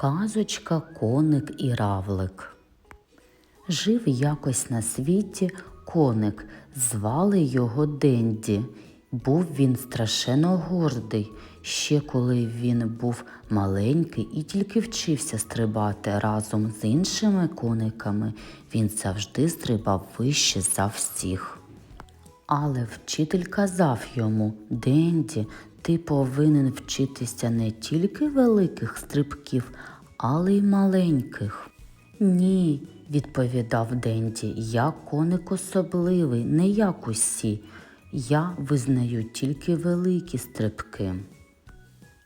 Казочка, коник і равлик. Жив якось на світі коник, звали його Денді. Був він страшенно гордий. Ще коли він був маленький і тільки вчився стрибати разом з іншими кониками, він завжди стрибав вище за всіх. Але вчитель казав йому Денді, ти повинен вчитися не тільки великих стрибків, але й маленьких. Ні, відповідав Денді, я коник особливий, не як усі. Я визнаю тільки великі стрибки.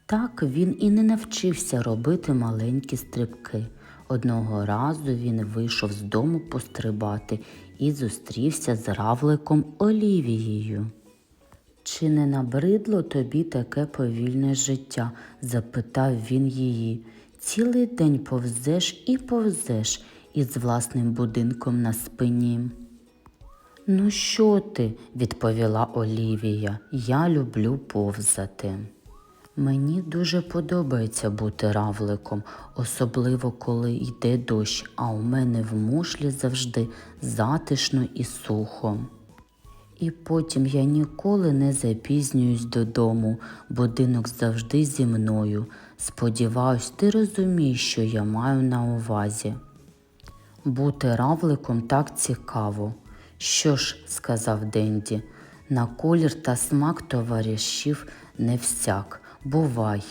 Так він і не навчився робити маленькі стрибки. Одного разу він вийшов з дому пострибати і зустрівся з равликом Олівією. Чи не набридло тобі таке повільне життя? запитав він її. Цілий день повзеш і повзеш із власним будинком на спині. Ну, що ти? відповіла Олівія. Я люблю повзати. Мені дуже подобається бути равликом, особливо коли йде дощ, а у мене в мушлі завжди затишно і сухо. І потім я ніколи не запізнююсь додому, будинок завжди зі мною. Сподіваюсь, ти розумієш, що я маю на увазі. Бути равликом так цікаво. Що ж, сказав Денді, на колір та смак товаришів не всяк, бувай.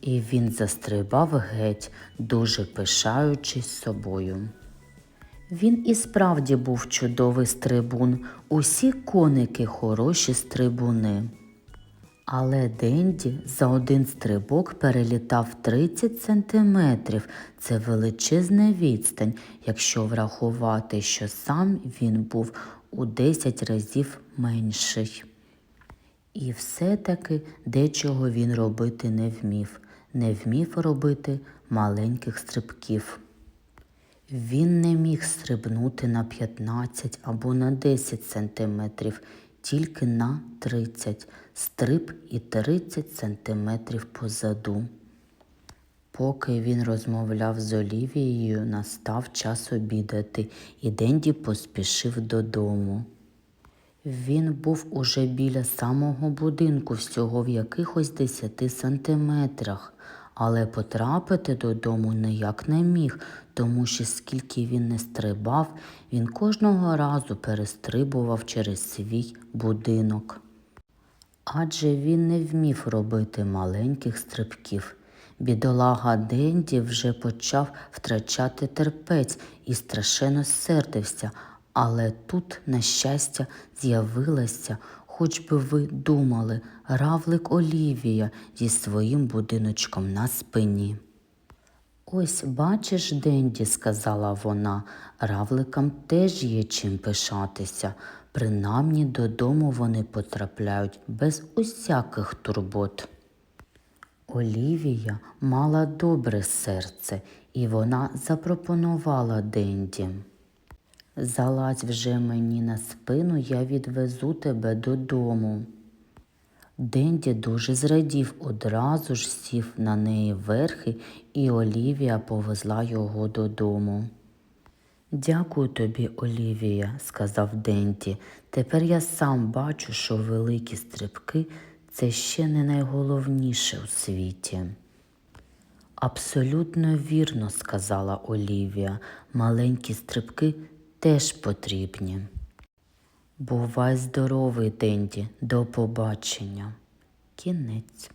І він застрибав геть, дуже пишаючись собою. Він і справді був чудовий стрибун, усі коники хороші стрибуни. Але Денді за один стрибок перелітав 30 сантиметрів. Це величезна відстань, якщо врахувати, що сам він був у 10 разів менший. І все-таки дечого він робити не вмів, не вмів робити маленьких стрибків. Він не міг стрибнути на 15 або на 10 сантиметрів, тільки на 30, стриб і 30 сантиметрів позаду. Поки він розмовляв з Олівією, настав час обідати, і Денді поспішив додому. Він був уже біля самого будинку, всього в якихось десяти сантиметрах, але потрапити додому ніяк не міг, тому що скільки він не стрибав, він кожного разу перестрибував через свій будинок. Адже він не вмів робити маленьких стрибків. Бідолага Денді вже почав втрачати терпець і страшенно сердився, але тут, на щастя, з'явилася, хоч би ви думали, равлик Олівія зі своїм будиночком на спині. Ось бачиш, Денді, сказала вона, равликам теж є чим пишатися. Принаймні додому вони потрапляють без усяких турбот. Олівія мала добре серце, і вона запропонувала Денді. Залазь вже мені на спину, я відвезу тебе додому. Денді дуже зрадів, одразу ж сів на неї верхи, і Олівія повезла його додому. Дякую тобі, Олівія, сказав Денді. Тепер я сам бачу, що великі стрибки це ще не найголовніше у світі. Абсолютно вірно, сказала Олівія. Маленькі стрибки теж потрібні. Бувай здоровий, Денді, до побачення. Кінець.